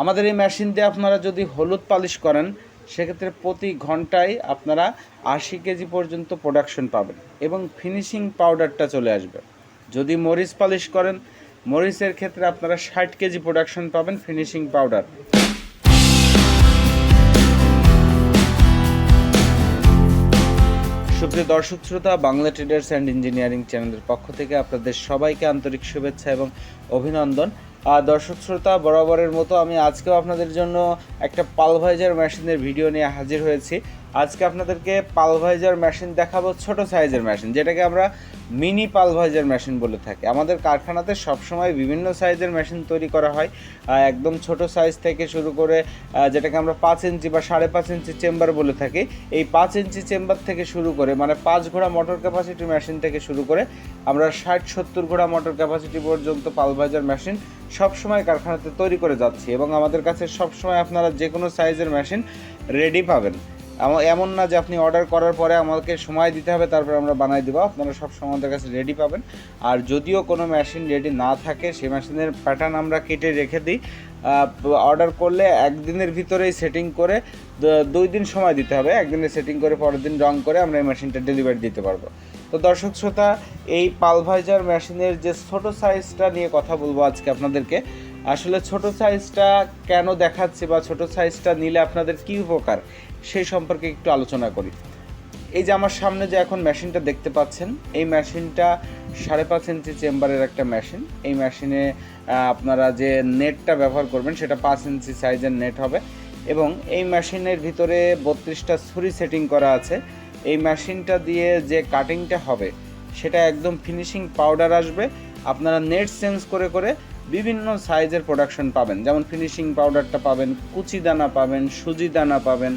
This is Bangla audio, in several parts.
আমাদের এই মেশিন দিয়ে আপনারা যদি হলুদ পালিশ করেন, সেক্ষেত্রে প্রতি ঘন্টায় আপনারা আশি কেজি পর্যন্ত প্রোডাকশন পাবেন এবং ফিনিশিং পাউডারটা চলে আসবে। যদি মরিচ পালিশ করেন, মরিচের ক্ষেত্রে আপনারা ষাট কেজি প্রোডাকশন পাবেন ফিনিশিং পাউডার সুপ্রিয় দর্শক শ্রোতা, বাংলা ট্রেডার্স অ্যান্ড ইঞ্জিনিয়ারিং চ্যানেলের পক্ষ থেকে আপনাদের সবাইকে আন্তরিক শুভেচ্ছা এবং অভিনন্দন। দর্শক শ্রোতা, বরাবরের মতো আমি আজকেও আপনাদের জন্য একটা পালভাইজার মেশিনের ভিডিও নিয়ে হাজির হয়েছি। আজকে আপনাদেরকে পালভাইজার মেশিন দেখাবো ছোট সাইজের মেশিন, যেটাকে আমরা মিনি পালভাইজার মেশিন বলে থাকি। আমাদের কারখানাতে সবসময় বিভিন্ন সাইজের মেশিন তৈরি করা হয় একদম ছোট সাইজ থেকে শুরু করে যেটাকে আমরা পাঁচ ইঞ্চি বা সাড়ে পাঁচ ইঞ্চি চেম্বার বলে থাকি। এই পাঁচ ইঞ্চি চেম্বার থেকে শুরু করে মানে পাঁচ ঘোড়া মোটর ক্যাপাসিটি মেশিন থেকে শুরু করে, আমরা ষাট সত্তর ঘোড়া মোটর ক্যাপাসিটি পর্যন্ত পালভাইজার মেশিন সবসময় কারখানাতে তৈরি করে যাচ্ছি এবং আমাদের কাছে সবসময় আপনারা যে কোনো সাইজের মেশিন রেডি পাবেন। এমন- না যে আপনি অর্ডার করার পরে আমাকে সময় দিতে হবে, তারপরে আমরা বানাই দেবো। আপনারা সব সময় আমাদের কাছে রেডি পাবেন। আর যদিও কোনো মেশিন রেডি না থাকে, সেই মেশিনের প্যাটার্ন আমরা কেটে রেখে দিই। অর্ডার করলে একদিনের ভিতরেই সেটিং করে দুই দিন সময় দিতে হবে। একদিনে সেটিং করে, পরের দিন রং করে আমরা এই মেশিনটা ডেলিভারি দিতে পারব। তো দর্শক শ্রোতা, এই পালভাইজার মেশিনের যে ছোট সাইজটা নিয়ে কথা বলব আজকে আপনাদেরকে আসলে ছোট সাইজটা কেন দেখাচ্ছে বা ছোট সাইজটা নিলে আপনাদের কী উপকার, সেই সম্পর্কে একটু আলোচনা করি। এই যে আমার সামনে যে এখন মেশিনটা দেখতে পাচ্ছেন, এই মেশিনটা সাড়ে পাঁচ ইঞ্চি চেম্বারের একটা মেশিন এই মেশিনে আপনারা যে নেটটা ব্যবহার করবেন, সেটা পাঁচ ইঞ্চি সাইজের নেট হবে। এবং এই মেশিনের ভিতরে বত্রিশটা ছুরি সেটিং করা আছে। এই মেশিনটা দিয়ে যে কাটিংটা হবে, সেটা একদম ফিনিশিং পাউডার আসবে। আপনারা নেট চেঞ্জ করে করে বিভিন্ন সাইজের প্রোডাকশন পাবেন। যেমন ফিনিশিং পাউডারটা পাবেন, কুচি দানা পাবেন, সুজি দানা পাবেন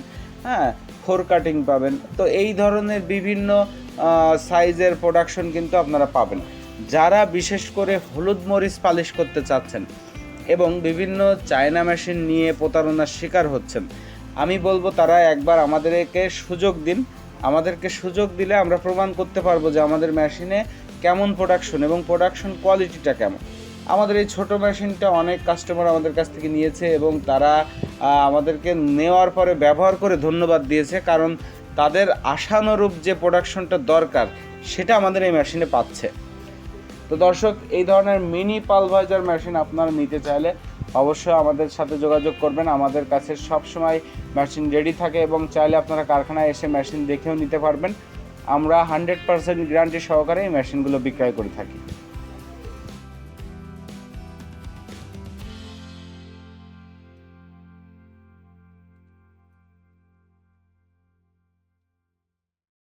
হ্যাঁ ফোর কাটিং পাবেন। তো এই ধরনের বিভিন্ন সাইজের প্রোডাকশন কিন্তু আপনারা পাবেন। যারা বিশেষ করে হলুদ মরিচ পালিশ করতে চাচ্ছেন এবং বিভিন্ন চায়না মেশিন নিয়ে প্রতারণার শিকার হচ্ছেন, আমি বলব তারা একবার আমাদেরকে সুযোগ দিন। আমাদেরকে সুযোগ দিলে আমরা প্রমাণ করতে পারব যে আমাদের মেশিনে কেমন প্রোডাকশন এবং প্রোডাকশন কোয়ালিটিটা কেমন। আমাদের এই ছোট মেশিনটা অনেক কাস্টমার আমাদের কাছ থেকে নিয়েছে এবং তারা আমাদেরকে নেওয়ার পরে ব্যবহার করে ধন্যবাদ দিয়েছে কারণ তাদের আশানুরূপ যে প্রোডাকশনটা দরকার, সেটা আমাদের এই মেশিনে পাচ্ছে। তো দর্শক, এই ধরনের মিনি পালভাইজার মেশিন আপনারা নিতে চাইলে অবশ্যই আমাদের সাথে যোগাযোগ করবেন। আমাদের কাছে সব সময় মেশিন রেডি থাকে এবং চাইলে আপনারা কারখানায় এসে মেশিন দেখেও নিতে পারবেন। আমরা হান্ড্রেড পার্সেন্ট গ্যারান্টি সহকারে এই মেশিনগুলো বিক্রয় করে থাকি।